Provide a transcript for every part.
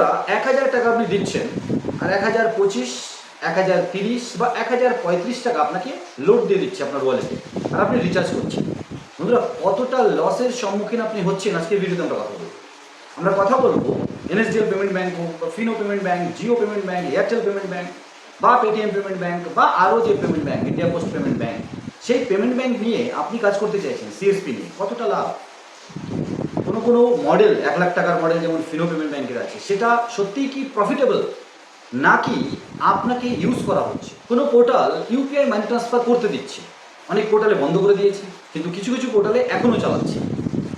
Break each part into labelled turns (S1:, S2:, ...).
S1: বন্ধুরা, এক হাজার টাকা আপনি দিচ্ছেন, আর এক হাজার পঁচিশ, এক হাজার তিরিশ বা এক হাজার পঁয়ত্রিশ টাকা আপনাকে লোড দিয়ে দিচ্ছে আপনার ওয়ালেটে আর আপনি রিচার্জ করছেন। বন্ধুরা, কতটা লসের সম্মুখীন আপনি হচ্ছেন আজকে ভিডিওতে আমরা কথা বলব। আমরা কথা বলব এনএসডিএল পেমেন্ট ব্যাঙ্ক হোক, বা Fino payment bank Jio payment bank Airtel payment bank বা পেটিএম পেমেন্ট ব্যাঙ্ক বা আরও যে payment bank India post payment bank সেই পেমেন্ট ব্যাঙ্ক নিয়ে আপনি কাজ করতে চাইছেন সিএসপি নিয়ে, কতটা লাভ? কোনো মডেল এক লাখ টাকার মডেল যেমন ফিনো পেমেন্ট ব্যাংকের আছে, সেটা সত্যিই কি প্রফিটেবল নাকি আপনাকে ইউজ করা হচ্ছে? কোনো পোর্টাল ইউপিআই মানি ট্রান্সফার করতে দিচ্ছে। অনেক পোর্টালে বন্ধ করে দিয়েছে, কিন্তু কিছু কিছু পোর্টালে এখনও চালাচ্ছে।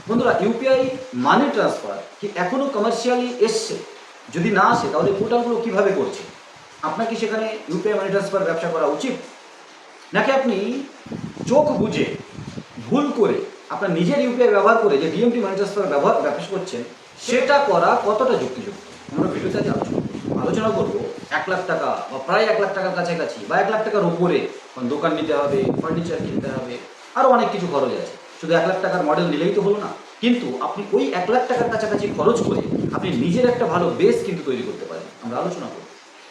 S1: বন্ধুরা ইউপিআই মানি ট্রান্সফার কি এখনও কমার্শিয়ালি এসছে? যদি না আসে, তাহলে পোর্টালগুলো কীভাবে করছে? আপনার কি সেখানে ইউপিআই মানি ট্রান্সফার ব্যবসা করা উচিত? নাকি আপনি চোখ বুঝে ভুল করে আপনার নিজের ইউপিআই ব্যবহার করে যে ডিএমটি মানি ট্রান্সফার ব্যবহার ব্যবসা করছেন, সেটা করা কতটা যুক্তিযুক্ত? আমরা ভিডিওতে আলোচনা আলোচনা করব এক লাখ টাকা বা প্রায় এক লাখ টাকার কাছাকাছি বা এক লাখ টাকার উপরে দোকান নিতে হবে ফার্নিচার কিনতে হবে আরও অনেক কিছু খরচ আছে। শুধু এক লাখ টাকার মডেল নিলেই তো হলো না। কিন্তু আপনি ওই এক লাখ টাকার কাছাকাছি খরচ করে আপনি নিজের একটা ভালো বেস কিন্তু তৈরি করতে পারেন। আমরা আলোচনা করব।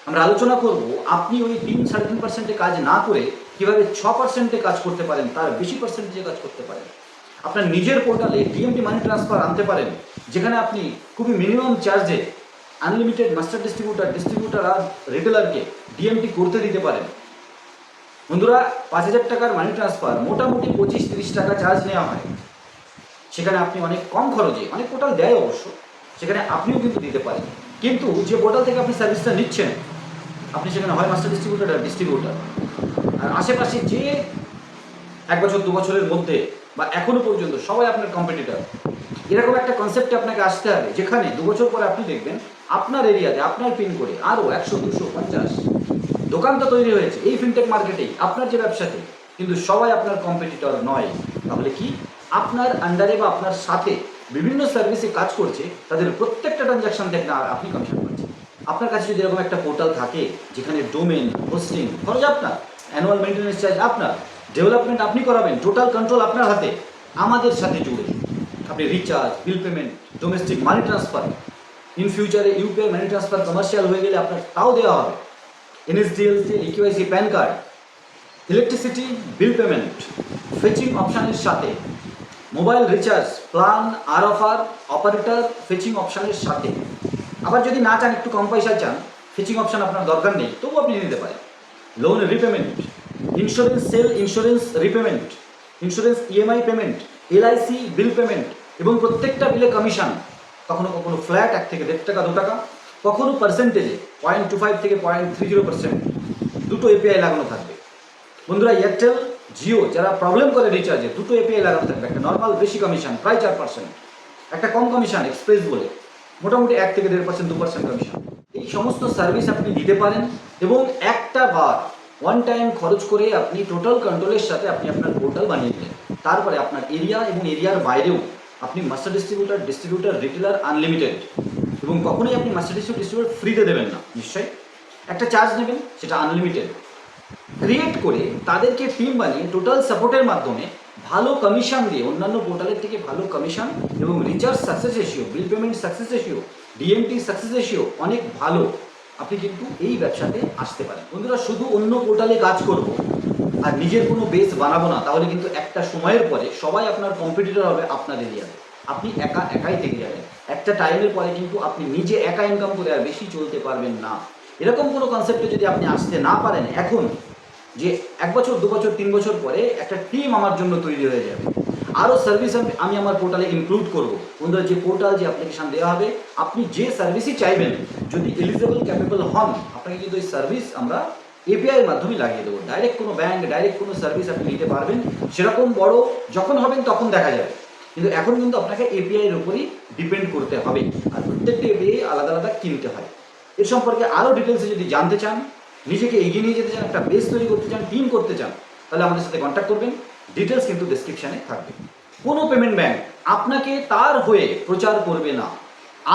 S1: আমরা আলোচনা করব আপনি ওই তিন সাড়ে তিন পার্সেন্টে কাজ না করে কীভাবে ছ পার্সেন্টে কাজ করতে পারেন, তার বেশি পার্সেন্টেজে কাজ করতে পারেন। আপনার নিজের পোর্টালে ডিএমটি মানি ট্রান্সফার আনতে পারেন, যেখানে আপনি খুবই মিনিমাম চার্জে আনলিমিটেড মাস্টার ডিস্ট্রিবিউটার ডিস্ট্রিবিউটার আর রিটেলারকে ডিএমটি করতে দিতে পারেন। বন্ধুরা, পাঁচ হাজার টাকার মানি ট্রান্সফার মোটামুটি পঁচিশ তিরিশ টাকা চার্জ নেওয়া হয়। সেখানে আপনি অনেক কম খরচে, অনেক পোর্টাল দেয় অবশ্য, সেখানে আপনিও কিন্তু দিতে পারেন। কিন্তু যে পোর্টাল থেকে আপনি সার্ভিসটা নিচ্ছেন, আপনি সেখানে হয় মাস্টার ডিস্ট্রিবিউটার আর ডিস্ট্রিবিউটার আর আশেপাশে যে এক বছর, দু বছরের মধ্যে বা এখনও পর্যন্ত সবাই আপনার কম্পিটিটর এরকম একটা কনসেপ্টে আপনাকে আসতে হবে, যেখানে দু বছর পরে আপনি দেখবেন আপনার এরিয়াতে, আপনার পিন করে আরও একশো, দুশো, পঞ্চাশ দোকান তো তৈরি হয়েছে এই ফিনটেক মার্কেটেই আপনার যে ব্যবসাতে। কিন্তু সবাই আপনার কম্পিটিটর নয়। তাহলে কি? আপনার আন্ডারে বা আপনার সাথে বিভিন্ন সার্ভিসে কাজ করছে, তাদের প্রত্যেকটা ট্রানজাকশন আর আপনি কমিশন পাচ্ছেন আপনার কাছে যদি এরকম একটা পোর্টাল থাকে, যেখানে ডোমেন হোস্টিং খরচ আপনার অ্যানুয়াল মেনটেন্যান্স চার্জ আপনার ডেভেলপমেন্ট আপনি করাবেন টোটাল কন্ট্রোল আপনার হাতে, আমাদের সাথে জুড়ে। আপনি recharge bill payment domestic money transfer in ফিউচারে ইউপিআই মানি ট্রান্সফার কমার্শিয়াল হয়ে গেলে আপনার তাও দেওয়া হবে। NSDL EQIC PAN card electricity bill payment fetching অপশানের সাথে মোবাইল রিচার্জ প্ল্যান আর অফার অপারেটর ফেচিং অপশানের সাথে। আবার যদি না চান, একটু কম পয়সা চান ফেচিং অপশান আপনার দরকার নেই তবু আপনি নিতে পারেন। Loan repayment insurance sale insurance repayment insurance EMI payment LIC bill payment এবং প্রত্যেকটা বিলে কমিশন কখনো কখনো ফ্ল্যাট এক থেকে দেড় টাকা, দু টাকা, কখনো পার্সেন্টেজে পয়েন্ট টু ফাইভ থেকে পয়েন্ট থ্রি জিরো পার্সেন্ট দুটো এপিআই লাগানো থাকবে। বন্ধুরা এয়ারটেল জিও যারা প্রবলেম করে রিচার্জে দুটো এপিআই লাগানো থাকবে। একটা নর্মাল বেশি কমিশন প্রায় চার পার্সেন্ট একটা কম কমিশন এক্সপ্রেস বলে, মোটামুটি এক থেকে দেড় পার্সেন্ট দু পার্সেন্ট কমিশন এই সমস্ত সার্ভিস আপনি দিতে পারেন এবং একটা বার ওয়ান টাইম খরচ করে আপনি টোটাল কন্ট্রোলের সাথে আপনি আপনার পোর্টাল বানিয়ে দিলেন। তারপরে আপনার এরিয়া এবং এরিয়ার বাইরেও আপনি master distributor distributor retailer unlimited এবং কখনোই আপনি মাস্টার ডিস্ট্রিবিউটার ফ্রিতে দেবেন না। নিশ্চয়ই? একটা চার্জ নেবেন, সেটা আনলিমিটেড ক্রিয়েট করে তাদেরকে টিম বানিয়ে টোটাল সাপোর্টের মাধ্যমে ভালো কমিশন দিয়ে অন্যান্য পোর্টালের থেকে ভালো কমিশন এবং recharge success ratio bill payment success ratio DMT success ratio অনেক ভালো। আপনি কিন্তু এই ব্যবসাতে আসতে পারেন। বন্ধুরা, শুধু অন্য পোর্টালে কাজ করব আর নিজের কোনো বেস বানাবো না, তাহলে কিন্তু একটা সময়ের পরে সবাই আপনার কম্পিটিটর হবে আপনার এরিয়াতে আপনি একা একাই থেকে যাবেন। একটা টাইমের পরে কিন্তু আপনি নিজে একা ইনকাম করে আর বেশি চলতে পারবেন না। এরকম কোনো কনসেপ্টে যদি আপনি আসতে না পারেন এখন, যে এক বছর, দু বছর, তিন বছর পরে একটা টিম আমার জন্য তৈরি হয়ে যাবে। আরও সার্ভিস আমি আমি আমার পোর্টালে ইনক্লুড করব। বন্ধুরা, যে পোর্টাল যে অ্যাপ্লিকেশন দেওয়া হবে, আপনি যে সার্ভিসই চাইবেন, যদি এলিজেবল ক্যাপেবল হন, আপনাকে কিন্তু ওই সার্ভিস আমরা এপিআইয়ের মাধ্যমে লাগিয়ে দেবো। ডাইরেক্ট কোনো ব্যাঙ্ক ডাইরেক্ট কোনো সার্ভিস আপনি নিতে পারবেন। সেরকম বড় যখন হবেন তখন দেখা যাবে। কিন্তু এখন কিন্তু আপনাকে এপিআইয়ের উপরই ডিপেন্ড করতে হবে। আর প্রত্যেকটা এপিআই আলাদা আলাদা কিনতে হয়। এর সম্পর্কে আরও ডিটেলসে যদি জানতে চান, নিজেকে এগিয়ে নিয়ে যেতে চান, একটা বেস তৈরি করতে চান টিম করতে চান তাহলে আমাদের সাথে কন্ট্যাক্ট করবেন ডিটেলস কিন্তু ডেসক্রিপশানে থাকবে। কোনো পেমেন্ট ব্যাংক আপনাকে তার হয়ে প্রচার করবে না।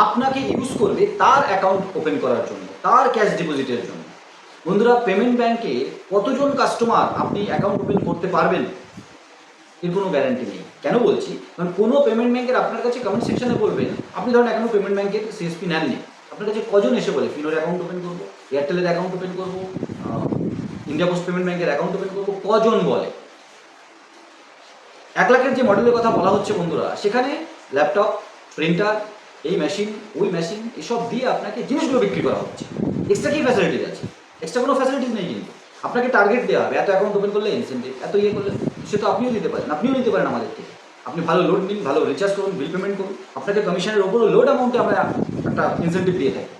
S1: আপনাকে ইউজ করবে তার অ্যাকাউন্ট ওপেন করার জন্য, তার ক্যাশ ডিপোজিটের জন্য। বন্ধুরা পেমেন্ট ব্যাংকে কতজন কাস্টমার আপনি অ্যাকাউন্ট ওপেন করতে পারবেন? এর কোনো গ্যারান্টি নেই। কেন বলছি? কারণ কোনো পেমেন্ট ব্যাংকের আপনার কাছে কমেন্ট সেকশনে বলবেন আপনি ধরেন এখনও পেমেন্ট ব্যাংকের সিএসপি নেননি। আপনার কাছে কজন এসে বলে ফিনোর অ্যাকাউন্ট ওপেন করব এয়ারটেলের অ্যাকাউন্ট ওপেন করব ইন্ডিয়া পোস্ট পেমেন্ট ব্যাংকের অ্যাকাউন্ট ওপেন করব কজন বলে? এক লাখের যে মডেলের কথা বলা হচ্ছে বন্ধুরা, সেখানে ল্যাপটপ প্রিন্টার এই মেশিন ওই মেশিন এসব দিয়ে আপনাকে জিনিসগুলো বিক্রি করা হচ্ছে। এক্সট্রা কি ফ্যাসিলিটিস আছে? এক্সট্রা কোনো ফ্যাসিলিটিস নেই কিন্তু। আপনাকে টার্গেট দেওয়া হবে। এত অ্যাকাউন্ট ওপেন করলে ইনসেন্টিভ এত ইয়ে করলে, সে তো আপনিও দিতে পারেন। আপনিও নিতে পারেন আমাদের থেকে। আপনি ভালো লোড নিন, ভালো রিচার্জ করুন বিল পেমেন্ট করুন। আপনাকে কমিশনের ওপরও লোড অ্যামাউন্টে আমরা একটা ইনসেন্টিভ দিয়ে থাকি।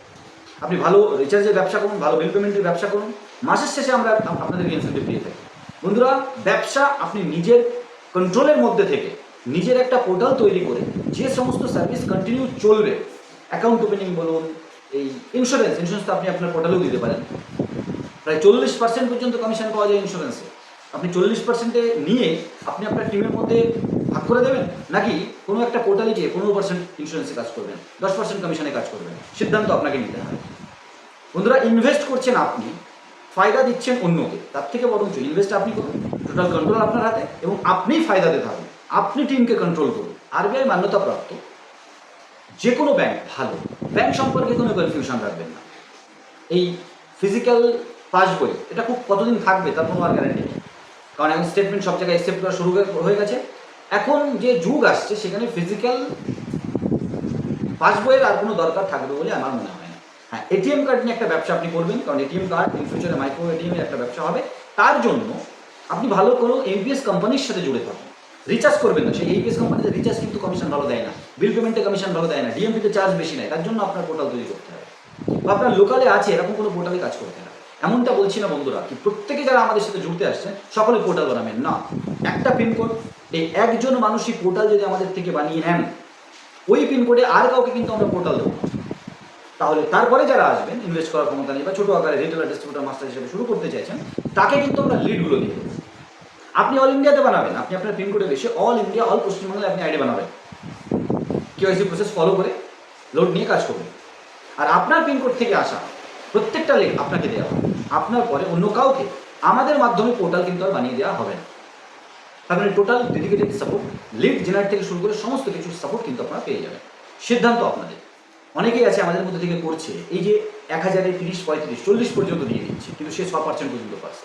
S1: আপনি ভালো রিচার্জের ব্যবসা করুন, ভালো বিল পেমেন্টের ব্যবসা করুন। মাসের শেষে আমরা আপনাদেরকে ইনসেন্টিভ দিয়ে থাকি। বন্ধুরা, ব্যবসা আপনি নিজের কন্ট্রোলের মধ্যে থেকে নিজের একটা পোর্টাল তৈরি করে যে সমস্ত সার্ভিস কন্টিনিউ চলবে অ্যাকাউন্ট ওপেনিং বলুন, এই ইন্স্যুরেন্স ইন্স্যুরেন্স তো আপনি আপনার পোর্টালেও দিতে পারেন। প্রায় চল্লিশ পার্সেন্ট পর্যন্ত কমিশন পাওয়া যায় ইন্স্যুরেন্সে আপনি চল্লিশ পার্সেন্টে নিয়ে আপনি আপনার টিমের মধ্যে ভাগ করে দেবেন, নাকি কোনো একটা পোর্টালে গিয়ে পনেরো পার্সেন্ট ইন্স্যুরেন্সে কাজ করবেন, দশ পার্সেন্ট কমিশনে কাজ করবেন? সিদ্ধান্ত আপনাকে নিতে হবে। বন্ধুরা ইনভেস্ট করছেন আপনি ফায়দা দিচ্ছেন অন্যকে তার থেকে বরঞ্চ ইনভেস্ট আপনি করুন টোটাল কন্ট্রোল আপনার হাতে এবং আপনিই ফায়দাতে থাকুন। আপনি টিমকে কন্ট্রোল করুন। আরবিআই মান্যতাপ্রাপ্ত যে কোনো ব্যাংক ভালো। ব্যাংক সম্পর্কে কোনো কনফিউশন রাখবেন না। এই ফিজিক্যাল পাস বই এটা খুব কতদিন থাকবে তার কোনো আর গ্যারান্টি নেই। কারণ এখন স্টেটমেন্ট সব জায়গায় অ্যাকসেপ্ট করা শুরু হয়ে- গেছে। এখন যে যুগ আসছে, সেখানে ফিজিক্যাল পাস বইয়ের আর কোনো দরকার থাকবে বলে আমার মনে হয় হ্যাঁ এটিএম কার্ড নিয়ে একটা ব্যবসা আপনি করবেন, কারণ এটিএম কার্ড ইন ফিউচারে মাইক্রো এটিএমের একটা ব্যবসা হবে। তার জন্য আপনি ভালো কোনো এমপিএস কোম্পানির সাথে জুড়ে থাকুন। রিচার্জ করবেন না, সেই এমপিএস কোম্পানিতে রিচার্জ কিন্তু কমিশন ভালো দেয় না। বিল পেমেন্টে কমিশন ভালো দেয় না ডিএমপিতে চার্জ বেশি নেয়, তার জন্য আপনার পোর্টাল তৈরি করতে হবে। বা আপনার লোকালে আছে, এরকম কোনো পোর্টালে কাজ করতে হবে এমনটা বলছি না বন্ধুরা, কি প্রত্যেকে যারা আমাদের সাথে জুড়তে আসছেন, সকলে পোর্টাল বানাবেন। না, একটা পিনকোড এই একজন মানুষই পোর্টাল যদি আমাদের থেকে বানিয়ে নেন, ওই পিনকোডে আর কাউকে কিন্তু আমরা পোর্টাল দেবো না। তাহলে তারপরে যারা আসবেন ইনভেস্ট করার ক্ষমতা নেই বা ছোটো আকারে রিটেলার ডিস্ট্রিবিউটার মাস্টার হিসেবে শুরু করতে চাইছেন, তাকে কিন্তু আমরা লিডগুলো দিয়ে আপনি অল ইন্ডিয়াতে বানাবেন, আপনি আপনার পিনকোডে বেশি অল ইন্ডিয়া অল পশ্চিমবাংলায় আপনি আইডি বানাবেন। কেওয়াইসি প্রসেস ফলো করে লোড নিয়ে কাজ করবেন। আর আপনার পিনকোড থেকে আসা প্রত্যেকটা লিঙ্ক আপনাকে দেওয়া হবে। আপনার পরে অন্য কাউকে আমাদের মাধ্যমে পোর্টাল কিন্তু আর বানিয়ে দেওয়া হবে না। তার মানে total dedicated support lead generate থেকে শুরু করে সমস্ত কিছু সাপোর্ট কিন্তু আপনারা পেয়ে যাবেন। সিদ্ধান্ত আপনাদের। অনেকেই আছে আমাদের মধ্যে থেকে করছে। এই যে এক হাজারে তিরিশ, পঁয়ত্রিশ, চল্লিশ পর্যন্ত দিয়ে দিচ্ছে, কিন্তু সে ছ পার্সেন্ট পর্যন্ত পাচ্ছে।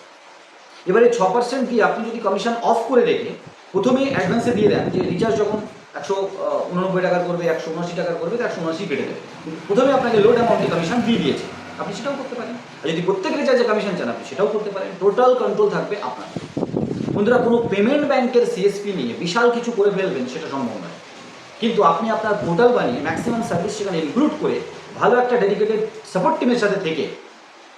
S1: এবারে ছ পার্সেন্ট দিয়ে আপনি যদি কমিশন অফ করে রেখে প্রথমে অ্যাডভান্সে দিয়ে দেন যে রিচার্জ যখন একশো উননব্বই টাকার করবে, একশো উনআশি টাকার করবে, তো একশো উনআশি কেটে দেবে। প্রথমে আপনাকে লোড অ্যামাউন্টে কমিশন দিয়ে দিয়েছে। আপনি সেটাও করতে পারেন। আর যদি প্রত্যেক রিচার্জে কমিশন চান, আপনি সেটাও করতে পারেন। টোটাল কন্ট্রোল থাকবে আপনার। বন্ধুরা, কোনো পেমেন্ট ব্যাংকের সিএসপি নিয়ে বিশাল কিছু করে ফেলবেন, সেটা সম্ভব নয়। কিন্তু আপনি আপনার পোর্টাল বানিয়ে ম্যাক্সিমাম সার্ভিস সেখানে ইনক্লুড করে ভালো একটা ডেডিকেটেড সাপোর্ট টিমের সাথে থেকে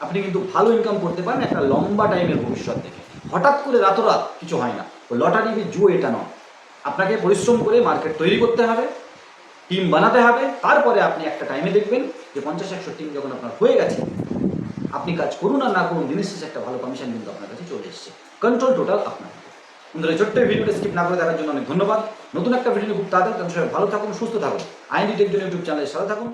S1: আপনি কিন্তু ভালো ইনকাম করতে পারেন একটা লম্বা টাইমের ভবিষ্যৎ থেকে হঠাৎ করে রাতোরাত কিছু হয় না। লটারি জুয়ো এটা নয়। আপনাকে পরিশ্রম করে মার্কেট তৈরি করতে হবে টিম বানাতে হবে, তারপরে আপনি একটা টাইমে দেখবেন যে পঞ্চাশ একশো টিম যখন আপনার হয়ে গেছে, আপনি কাজ করুন আর না করুন শেষে একটা ভালো কমিশন কিন্তু আপনার কাছে চলে এসছে। কন্ট্রোল টোটাল আপনার। বন্ধুরা ছোট্ট ভিডিওটা স্কিপ না করে দেখার জন্য অনেক ধন্যবাদ। নতুন একটা ভিডিও খুব তাড়াতাড়ি সবাই ভালো থাকুন, সুস্থ থাকুন। আইন টেক ইউটিউব চ্যানেলের সাথে থাকুন।